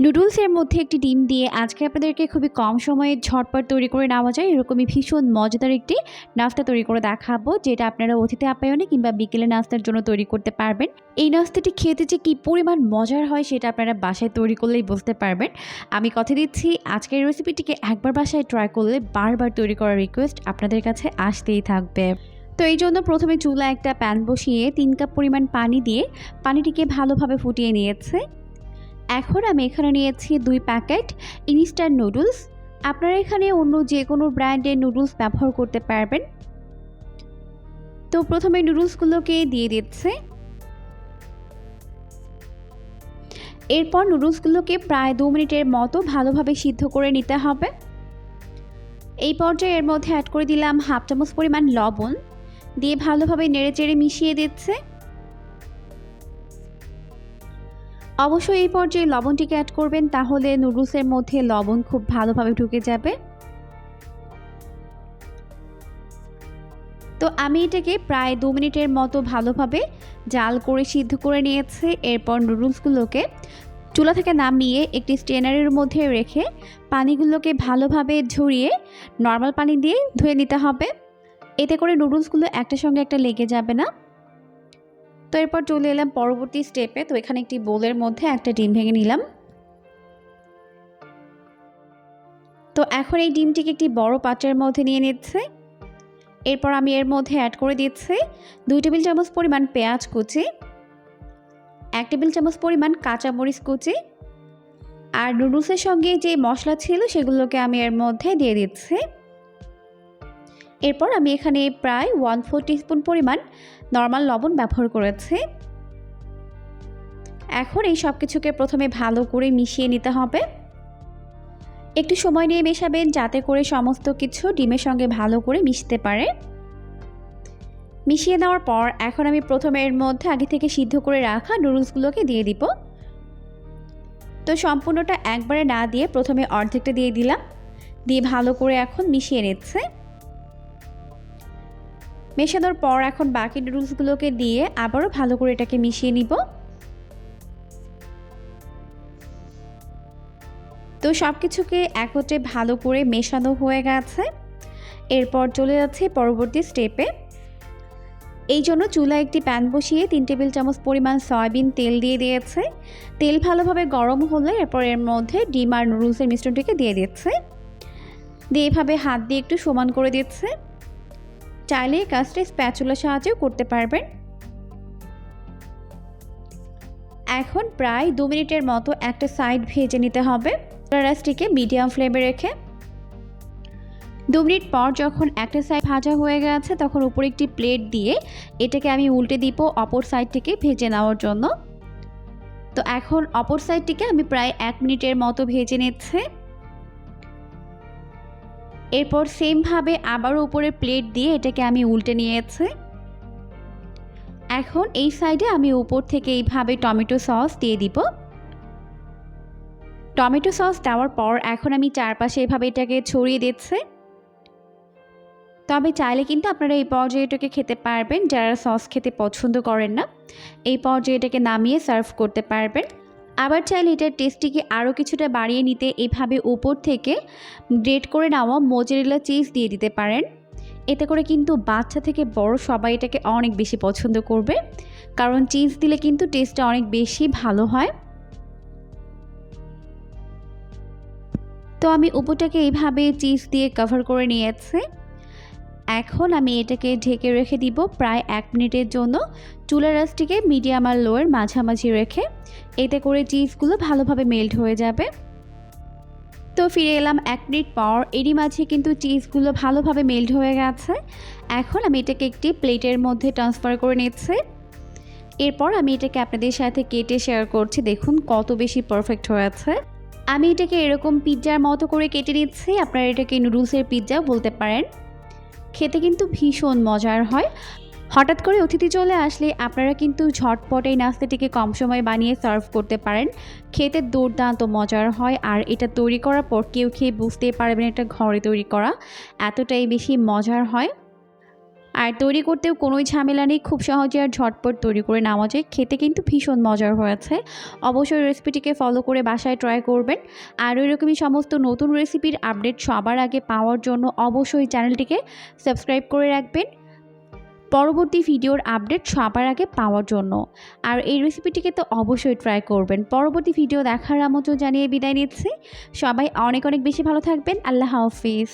নুডলসের মধ্যে একটি ডিম দিয়ে আজকে আপনাদেরকে খুবই কম সময়ে ঝটপট তৈরি করে নেওয়া যায়। এরকমই ভীষণ মজাদার একটি নাস্তা তৈরি করে দেখাবো, যেটা আপনারা অতিথি আপ্যায়নে কিংবা বিকেলে নাস্তার জন্য তৈরি করতে পারবেন। এই নাস্তাটি খেতে যে কী পরিমাণ মজার হয় সেটা আপনারা বাসায় তৈরি করলেই বুঝতে পারবেন। আমি কথা দিচ্ছি, আজকের রেসিপিটিকে একবার বাসায় ট্রাই করলে বারবার তৈরি করার রিকোয়েস্ট আপনাদের কাছে আসতেই থাকবে। তো এই জন্য প্রথমে চুলা একটা প্যান বসিয়ে তিন কাপ পরিমাণ পানি দিয়ে পানিটিকে ভালোভাবে ফুটিয়ে নিয়েছে। এখন আমি এখানে নিয়েছি দুই প্যাকেট ইনস্ট্যান্ট নুডলস। আপনারা এখানে অন্য যে কোনো ব্র্যান্ডের নুডলস ব্যবহার করতে পারবেন। তো প্রথমে নুডলসগুলোকে দিয়ে দিচ্ছে। এরপর নুডলসগুলোকে প্রায় দু মিনিটের মতো ভালোভাবে সিদ্ধ করে নিতে হবে। এই পর্যায়ে এর মধ্যে অ্যাড করে দিলাম হাফ চামচ পরিমাণ লবণ। দিয়ে ভালোভাবে নেড়েচেড়ে মিশিয়ে দিচ্ছে। অবশ্যই এই পর্যায়ে লবণটিকে অ্যাড করবেন, তাহলে নুডলসের মধ্যে লবণ খুব ভালোভাবে ঢুকে যাবে। তো আমি এটাকে প্রায় দু মিনিটের মতো ভালোভাবে জাল করে সিদ্ধ করে নিয়েছি। এরপর নুডলসগুলোকে চুলা থেকে নামিয়ে একটি স্টেনারের মধ্যে রেখে পানিগুলোকে ভালোভাবে ঝরিয়ে নর্মাল পানি দিয়ে ধুয়ে নিতে হবে। এতে করে নুডলসগুলো একটা সঙ্গে একটা লেগে যাবে না। তো এরপর চলে এলাম পরবর্তী স্টেপে তো এখানে একটি বোলের মধ্যে একটা ডিম ভেঙে নিলাম। তো এখন এই ডিমটিকে একটি বড় পাত্রের মধ্যে নিয়ে নিচ্ছে। এরপর আমি এর মধ্যে অ্যাড করে দিচ্ছি দুই টেবিল চামচ পরিমাণ পেঁয়াজ কুচি, এক টেবিল চামচ পরিমাণ কাঁচামরিচ কুচি আর নুডলসের সঙ্গে যে মশলা ছিল সেগুলোকে আমি এর মধ্যে দিয়ে দিচ্ছি। এরপর আমি এখানে প্রায় ওয়ান ফোর টিস্পুন পরিমাণ নর্মাল লবণ ব্যবহার করেছি। এখন এই সব কিছুকে প্রথমে ভালো করে মিশিয়ে নিতে হবে। একটু সময় নিয়ে মেশাবেন যাতে করে সমস্ত কিছু ডিমের সঙ্গে ভালো করে মিশতে পারে। মিশিয়ে নেওয়ার পর এখন আমি প্রথমে এর মধ্যে আগে থেকে সিদ্ধ করে রাখা নুডলসগুলোকে দিয়ে দিব। তো সম্পূর্ণটা একবারে না দিয়ে প্রথমে অর্ধেকটা দিয়ে দিলাম। দিয়ে ভালো করে এখন মিশিয়ে নিচ্ছে। মেশানোর পর এখন বাকি নুডলসগুলোকে দিয়ে আবারও ভালো করে এটাকে মিশিয়ে নিব। তো সব কিছুকে একত্রে ভালো করে মেশানো হয়ে গেছে। এরপর চলে যাচ্ছে পরবর্তী স্টেপে। এই জন্য চুলায় একটি প্যান বসিয়ে তিন টেবিল চামচ পরিমাণ সয়াবিন তেল দিয়ে দিয়েছে। তেল ভালোভাবে গরম হলে এরপর এর মধ্যে ডিম আর নুডলসের মিশ্রণটিকে দিয়ে দিচ্ছে। দিয়ে এভাবে হাত দিয়ে একটু সমান করে দিচ্ছে। চাইলে এই কাজটা স্প্যাচুলার সাহায্যেও করতে পারবেন। এখন প্রায় দু মিনিটের মতো একটা সাইড ভেজে নিতে হবে। রাইসটিকে মিডিয়াম ফ্লেমে রেখে। দু মিনিট পর যখন একটা সাইড ভাজা হয়ে গেছে, তখন উপরে একটি প্লেট দিয়ে এটাকে আমি উল্টে দিব অপর সাইডটিকে ভেজে নেওয়ার জন্য। তো এখন অপর সাইডটিকে আমি প্রায় এক মিনিটের মতো ভেজে নিচ্ছে। এরপর সেমভাবে আবারও উপরে প্লেট দিয়ে এটাকে আমি উল্টে নিয়েছি। এখন এই সাইডে আমি উপর থেকে এইভাবে টমেটো সস দিয়ে দিব। টমেটো সস দেওয়ার পর এখন আমি চারপাশে এভাবে এটাকে ছড়িয়ে দিচ্ছি। তবে চাইলে কিন্তু আপনারা এই পর্যায়ে এটাকে খেতে পারবেন, যারা সস খেতে পছন্দ করেন না। এই পর্যায়ে এটাকে নামিয়ে সার্ভ করতে পারবেন। আবার চাইলে এটার টেস্টটিকে আরও কিছুটা বাড়িয়ে নিতে এভাবে উপর থেকে গ্রেট করে নেওয়া মোজারেলা চিজ দিয়ে দিতে পারেন। এতে করে কিন্তু বাচ্চা থেকে বড় সবাই এটাকে অনেক বেশি পছন্দ করবে। কারণ চিজ দিলে কিন্তু টেস্টটা অনেক বেশি ভালো হয়। তো আমি উপরটাকে এইভাবে চিজ দিয়ে কভার করে নিয়েছি। এখন আমি এটাকে ঢেকে রেখে দিব প্রায় এক মিনিটের জন্য। চুলা রাসটিকে মিডিয়াম আর লোয়ের মাঝামাঝি রেখে এতে করে চিজগুলো ভালোভাবে মেল্ট হয়ে যাবে। তো ফিরে এলাম এক মিনিট পর। এরই মাঝে কিন্তু চিজগুলো ভালোভাবে মেল্ট হয়ে গেছে। এখন আমি এটাকে একটি প্লেটের মধ্যে ট্রান্সফার করে নিচ্ছি। এরপর আমি এটাকে আপনাদের সাথে কেটে শেয়ার করছি। দেখুন কত বেশি পারফেক্ট হয়েছে। আমি এটাকে এরকম পিৎজার মতো করে কেটে নিচ্ছি। আপনারা এটাকে নুডলসের পিৎজা বলতে পারেন। খেতে কিন্তু ভীষণ মজার হয়। হঠাৎ করে অতিথি চলে আসলে আপনারা কিন্তু ঝটপট এই নাস্তাটিকে কম সময় বানিয়ে সার্ভ করতে পারেন। খেতে দুর্দান্ত মজার হয় আর এটা তৈরি করার পর কেউ খেয়ে বুঝতেই পারবেন এটা ঘরে তৈরি করা। এতটাই বেশি মজার হয়। আর তৈরি করতেও কোনোই ঝামেলা নেই, খুব সহজে আর ঝটপট তৈরি করে নেওয়া যায়। খেতে কিন্তু ভীষণ মজার হয়েছে অবশ্যই রেসিপিটিকে ফলো করে বাসায় ট্রাই করবেন। আর এরকমই সমস্ত নতুন রেসিপির আপডেট সবার আগে পাওয়ার জন্য অবশ্যই চ্যানেলটিকে সাবস্ক্রাইব করে রাখবেন। পরবর্তী ভিডিওর আপডেট সবার আগে পাওয়ার জন্য। আর এই রেসিপিটিকে তো অবশ্যই ট্রাই করবেন। পরবর্তী ভিডিও দেখার আমন্ত্রণ জানিয়ে বিদায় নিচ্ছি। সবাই অনেক অনেক বেশি ভালো থাকবেন। আল্লাহ হাফিজ।